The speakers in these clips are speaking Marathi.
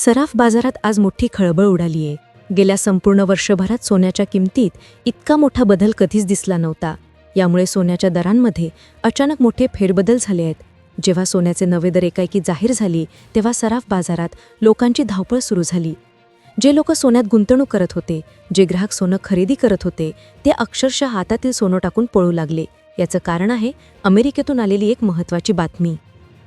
सराफ बाजारात आज मोठी खळबळ उडाली आहे गेल्या संपूर्ण वर्षभरात सोन्याच्या किमतीत इतका मोठा बदल कधीच दिसला नव्हता. यामुळे सोन्याच्या दरांमध्ये अचानक मोठे फेरबदल झाले आहेत. जेव्हा सोन्याचे नवे दर एकाएकी जाहीर झाली तेव्हा सराफ बाजारात लोकांची धावपळ सुरू झाली. जे लोक सोन्यात गुंतवणूक करत होते जे ग्राहक सोनं खरेदी करत होते ते अक्षरशः हातातील सोनं टाकून पळू लागले. याचं कारण आहे अमेरिकेतून आलेली एक महत्त्वाची बातमी.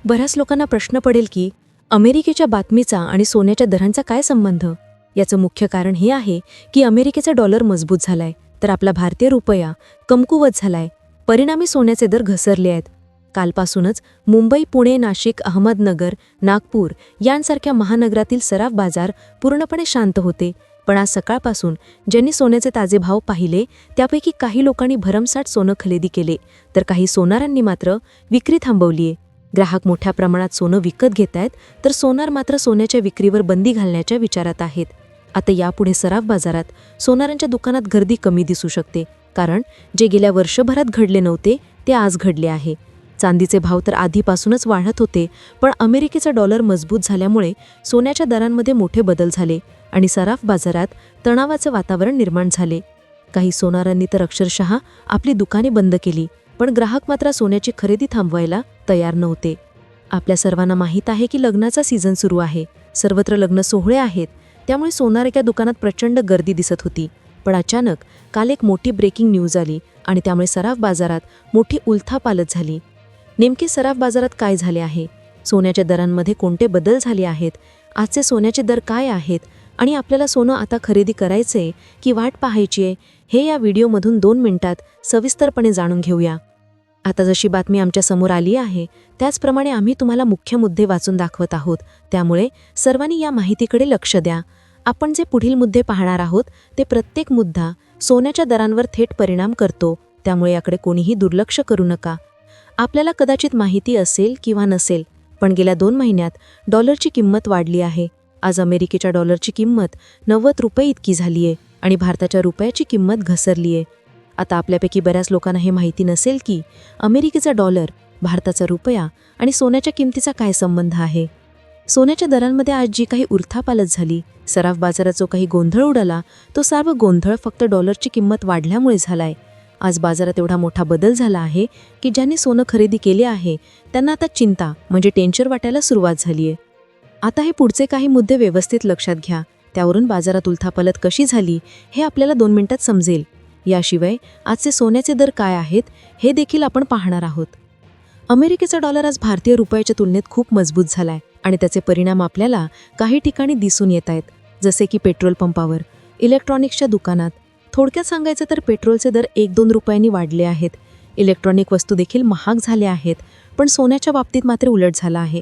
बऱ्याच लोकांना प्रश्न पडेल की अमेरिकेच्या बातमीचा आणि सोन्याच्या दरांचा काय संबंध? याचं मुख्य कारण हे आहे की अमेरिकेचा डॉलर मजबूत झालाय तर आपला भारतीय रुपया कमकुवत झालाय. परिणामी सोन्याचे दर घसरले आहेत. कालपासूनच मुंबई पुणे नाशिक अहमदनगर नागपूर यांसारख्या महानगरातील सराफ बाजार पूर्णपणे शांत होते. पण आज सकाळपासून ज्यांनी सोन्याचे ताजे भाव पाहिले त्यापैकी काही लोकांनी भरमसाठ सोनं खरेदी केले तर काही सोनारांनी मात्र विक्री थांबवलीये. ग्राहक मोठ्या प्रमाणात सोनं विकत घेत आहेत तर सोनार मात्र सोन्याच्या विक्रीवर बंदी घालण्याच्या विचारात आहेत. आता यापुढे सराफ बाजारात सोनारांच्या दुकानात गर्दी कमी दिसू शकते कारण जे गेल्या वर्षभरात घडले नव्हते ते आज घडले आहे. चांदीचे भाव तर आधीपासूनच वाढत होते पण अमेरिकेचा डॉलर मजबूत झाल्यामुळे सोन्याच्या दरांमध्ये मोठे बदल झाले आणि सराफ बाजारात तणावाचं वातावरण निर्माण झाले. काही सोनारांनी तर अक्षरशः आपली दुकाने बंद केली. पण ग्राहक मात्र सोन्याची खरेदी थांबवायला तयार नव्हते. आपल्या सर्वांना माहीत आहे की लग्नाचा सीझन सुरू आहे. सर्वत्र लग्न सोहळे आहेत. त्यामुळे सोनार एका दुकानात प्रचंड गर्दी दिसत होती. पण अचानक काल एक मोठी ब्रेकिंग न्यूज आली आणि त्यामुळे सराफ बाजारात मोठी उलथापालत झाली. नेमके सराफ बाजारात काय झाले आहे? सोन्याच्या दरांमध्ये कोणते बदल झाले आहेत? आजचे सोन्याचे दर काय आहेत? आणि आपल्याला सोनं आता खरेदी करायचंय की वाट पाहायची आहे हे या व्हिडिओमधून दोन मिनिटात सविस्तरपणे जाणून घेऊया. आता जशी बातमी आमच्यासमोर आली आहे त्याचप्रमाणे आम्ही तुम्हाला मुख्य मुद्दे वाचून दाखवत आहोत. त्यामुळे सर्वांनी या माहितीकडे लक्ष द्या. आपण जे पुढील मुद्दे पाहणार आहोत ते प्रत्येक मुद्दा सोन्याच्या दरांवर थेट परिणाम करतो त्यामुळे याकडे कोणीही दुर्लक्ष करू नका. आपल्याला कदाचित माहिती असेल किंवा नसेल पण गेल्या दोन महिन्यात डॉलरची किंमत वाढली आहे. आज अमेरिकेच्या डॉलरची किंमत नव्वद रुपये इतकी झाली आहे आणि भारताच्या रुपयाची किंमत घसरली आहे आता आपल्यापैकी बऱ्याच लोकांना हे माहिती नसेल की अमेरिकेचा डॉलर भारताचा रुपया आणि सोन्याच्या किमतीचा काय संबंध आहे? सोन्याच्या दरांमध्ये आज जी काही उर्थापालत झाली सराफ बाजारात जो काही गोंधळ उडाला तो सर्व गोंधळ फक्त डॉलरची किंमत वाढल्यामुळे झालाय. आज बाजारात एवढा मोठा बदल झाला आहे की ज्यांनी सोनं खरेदी केले आहे त्यांना आता चिंता म्हणजे टेन्शन वाटायला सुरुवात झाली आहे आता हे पुढचे काही मुद्दे व्यवस्थित लक्षात घ्या. त्यावरून बाजारात उलथापालत कशी झाली हे आपल्याला दोन मिनिटात समजेल. याशिवाय आजचे सोन्याचे दर काय आहेत हे देखील आपण पाहणार आहोत. अमेरिकेचा डॉलर आज भारतीय रुपयाच्या तुलनेत खूप मजबूत झालाय आणि त्याचे परिणाम आपल्याला काही ठिकाणी दिसून येत आहेत जसे की पेट्रोल पंपावर इलेक्ट्रॉनिक्सच्या दुकानात. थोडक्यात सांगायचं तर पेट्रोलचे दर एक दोन रुपयांनी वाढले आहेत. इलेक्ट्रॉनिक वस्तू देखील महाग झाल्या आहेत पण सोन्याच्या बाबतीत मात्र उलट झाला आहे.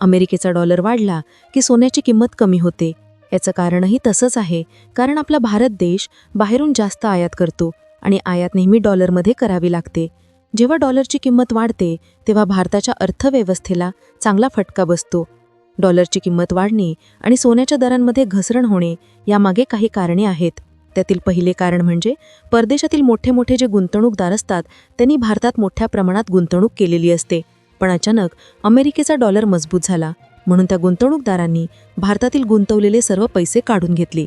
अमेरिकेचा डॉलर वाढला की सोन्याची किंमत कमी होते. याचं कारणही तसंच आहे कारण आपला भारत देश बाहेरून जास्त आयात करतो आणि आयात नेहमी डॉलरमध्ये करावी लागते. जेव्हा डॉलरची किंमत वाढते तेव्हा भारताच्या अर्थव्यवस्थेला चांगला फटका बसतो. डॉलरची किंमत वाढणे आणि सोन्याच्या दरांमध्ये घसरण होणे यामागे काही कारणे आहेत. त्यातील पहिले कारण म्हणजे परदेशातील मोठे मोठे जे गुंतवणूकदार असतात त्यांनी भारतात मोठ्या प्रमाणात गुंतवणूक केलेली असते. पण अचानक अमेरिकेचा डॉलर मजबूत झाला. म्हणून त्या गुंतवणूकदारांनी भारतातील गुंतवलेले सर्व पैसे काढून घेतले.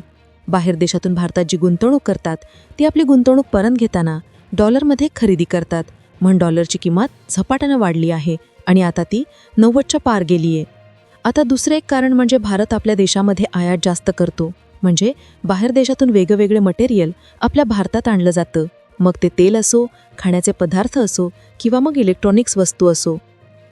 बाहेर देशातून भारतात जी गुंतवणूक करतात ती आपली गुंतवणूक परत घेताना डॉलरमध्ये खरेदी करतात. म्हणून डॉलरची किंमत झपाट्यानं वाढली आहे आणि आता ती नव्वदच्या पार गेली आहे आता दुसरं एक कारण म्हणजे भारत आपल्या देशामध्ये आयात जास्त करतो. म्हणजे बाहेर देशातून वेगवेगळे मटेरियल आपल्या भारतात आणलं जातं. मग ते तेल असो खाण्याचे पदार्थ असो किंवा मग इलेक्ट्रॉनिक्स वस्तू असो.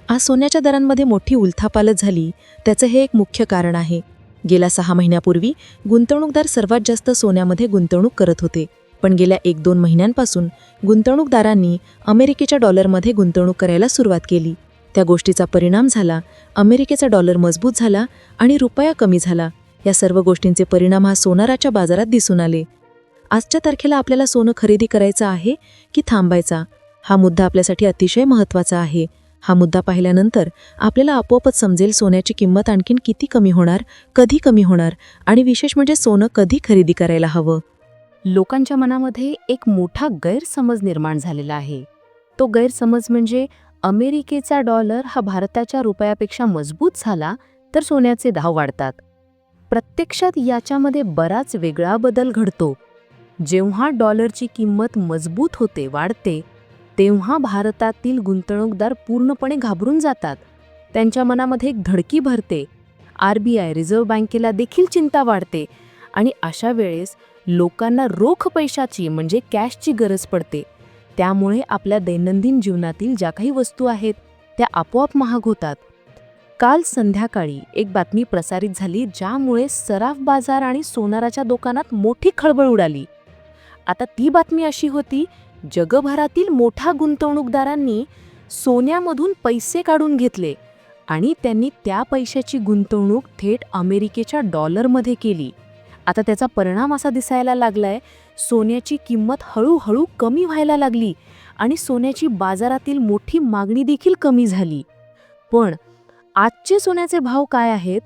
आज सोन्याच्या दरांमध्ये मोठी उलथापालत झाली त्याचं हे एक मुख्य कारण आहे. गेल्या सहा महिन्यापूर्वी गुंतवणूकदार सर्वात जास्त सोन्यामध्ये गुंतवणूक करत होते पण गेल्या एक दोन महिन्यांपासून गुंतवणूकदारांनी अमेरिकेच्या डॉलरमध्ये गुंतवणूक करायला सुरुवात केली. त्या गोष्टीचा परिणाम झाला अमेरिकेचा डॉलर मजबूत झाला आणि रुपया कमी झाला. या सर्व गोष्टींचे परिणाम हा सोनाराच्या बाजारात दिसून आले. आजच्या तारखेला आपल्याला सोनं खरेदी करायचं आहे की थांबायचा? हा मुद्दा आपल्यासाठी अतिशय महत्त्वाचा आहे. हा मुद्दा पाहिल्यानंतर आपल्याला आपोआपच समजेल सोन्याची किंमत आणखीन किती कमी होणार कधी कमी होणार आणि विशेष म्हणजे सोनं कधी खरेदी करायला हवं. लोकांच्या मनामध्ये एक मोठा गैरसमज निर्माण झालेला आहे. तो गैरसमज म्हणजे अमेरिकेचा डॉलर हा भारताच्या रुपयापेक्षा मजबूत झाला तर सोन्याचे धाव वाढतात. प्रत्यक्षात याच्यामध्ये बराच वेगळा बदल घडतो. जेव्हा डॉलरची किंमत मजबूत होते वाढते तेव्हा भारतातील गुंतवणूकदार पूर्णपणे घाबरून जातात. त्यांच्या मनामध्ये एक धडकी भरते. आर बी आय रिझर्व्ह बँकेला देखील चिंता वाढते आणि अशा वेळेस लोकांना रोख पैशाची म्हणजे कॅशची गरज पडते. त्यामुळे आपल्या दैनंदिन जीवनातील ज्या काही वस्तू आहेत त्या आपोआप महाग होतात. काल संध्याकाळी एक बातमी प्रसारित झाली ज्यामुळे सराफ बाजार आणि सोनाराच्या दुकानात मोठी खळबळ उडाली. आता ती बातमी अशी होती जगभरातील मोठ्या गुंतवणूकदारांनी सोन्यामधून पैसे काढून घेतले आणि त्यांनी त्या पैशाची गुंतवणूक थेट अमेरिकेच्या डॉलरमध्ये केली. आता त्याचा परिणाम असा दिसायला लागलाय सोन्याची किंमत हळूहळू कमी व्हायला लागली आणि सोन्याची बाजारातील मोठी मागणी देखील कमी झाली. पण आजचे सोन्याचे भाव काय आहेत?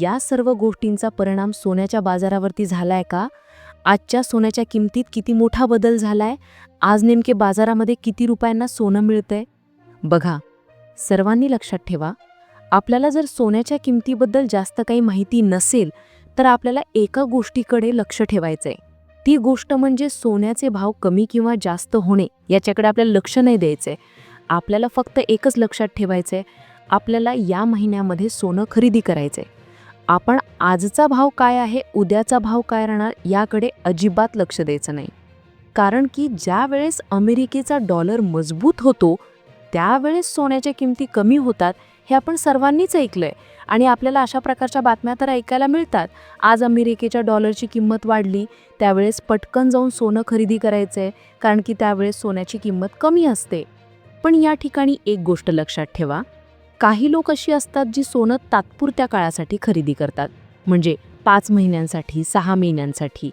या सर्व गोष्टींचा परिणाम सोन्याच्या बाजारावरती झालाय का? आजच्या सोन्याच्या किमतीत किती मोठा बदल झालाय? आज नेमके बाजारामध्ये किती रुपयांना सोनं मिळतंय? बघा सर्वांनी लक्षात ठेवा आपल्याला जर सोन्याच्या किमतीबद्दल जास्त काही माहिती नसेल तर आपल्याला एका गोष्टीकडे लक्ष ठेवायचंय. ती गोष्ट म्हणजे सोन्याचे भाव कमी किंवा जास्त होणे याच्याकडे आपल्याला लक्ष नाही द्यायचंय. आपल्याला फक्त एकच लक्षात ठेवायचंय आपल्याला या महिन्यामध्ये सोनं खरेदी करायचंय. आपण आजचा भाव काय आहे उद्याचा भाव काय राहणार याकडे अजिबात लक्ष द्यायचं नाही. कारण की ज्या वेळेस अमेरिकेचा डॉलर मजबूत होतो त्यावेळेस सोन्याच्या किमती कमी होतात हे आपण सर्वांनीच ऐकलंय. आणि आपल्याला अशा प्रकारच्या बातम्या तर ऐकायला मिळतात. आज अमेरिकेच्या डॉलरची किंमत वाढली त्यावेळेस पटकन जाऊन सोनं खरेदी करायचं आहे कारण की त्यावेळेस सोन्याची किंमत कमी असते. पण या ठिकाणी एक गोष्ट लक्षात ठेवा. काही लोक अशी असतात जी सोनं तात्पुरत्या काळासाठी खरेदी करतात. म्हणजे पाच महिन्यांसाठी सहा महिन्यांसाठी.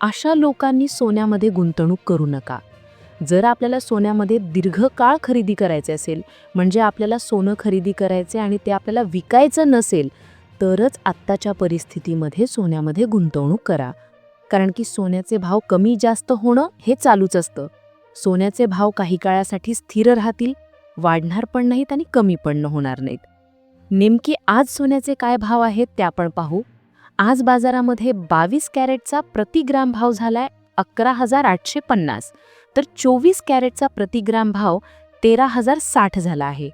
अशा लोकांनी सोन्यामध्ये गुंतवणूक करू नका. जर आपल्याला सोन्यामध्ये दीर्घकाळ खरेदी करायचे असेल म्हणजे आपल्याला सोनं खरेदी करायचे आणि ते आपल्याला विकायचं नसेल तरच आत्ताच्या परिस्थितीमध्ये सोन्यामध्ये गुंतवणूक करा. कारण की सोन्याचे भाव कमी जास्त होणं हे चालूच असतं. सोन्याचे भाव काही काळासाठी स्थिर राहतील वाढणार पण नाहीत आणि कमी पण होणार नाहीत. नेमके आज सोन्याचे काय भाव आहेत ते आपण पाहू. आज बाजारामध्ये बावीस कॅरेटचा प्रतिग्राम भाव झालाय अकरा हजार आठशे पन्नास. तर चोवीस कॅरेटचा प्रतिग्राम भाव तेरा हजार साठ झाला आहे.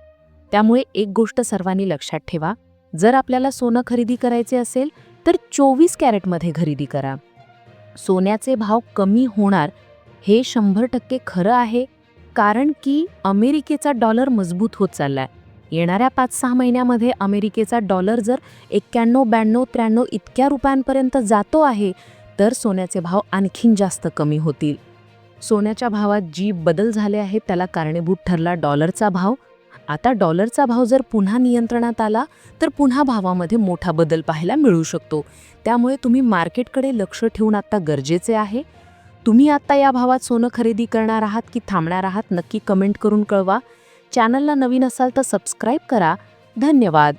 त्यामुळे एक गोष्ट सर्वांनी लक्षात ठेवा. जर आपल्याला सोनं खरेदी करायचे असेल तर चोवीस कॅरेटमध्ये खरेदी करा. सोन्याचे भाव कमी होणार हे शंभर टक्के खरं आहे. कारण की अमेरिकेचा डॉलर मजबूत होत चाललाय. येणाऱ्या पाच सहा महिन्यामध्ये अमेरिकेचा डॉलर जर एक्क्याण्णव ब्याण्णव त्र्याण्णव इतक्या रुपयांपर्यंत जातो आहे तर सोन्याचे भाव आणखीन जास्त कमी होतील. सोन्याच्या भावात जी बदल झाले आहेत त्याला कारणीभूत ठरला डॉलरचा भाव. आता डॉलरचा भाव जर पुन्हा नियंत्रणात आला तर पुन्हा भावामध्ये मोठा बदल पाहायला मिळू शकतो. त्यामुळे तुम्ही मार्केटकडे लक्ष ठेवून आत्ता गरजेचे आहे. तुम्ही आत्ता या भावात सोनं खरेदी करणार आहात की थांबणार आहात नक्की कमेंट करून कळवा. चॅनलला नवीन असाल तर सबस्क्राईब करा. धन्यवाद.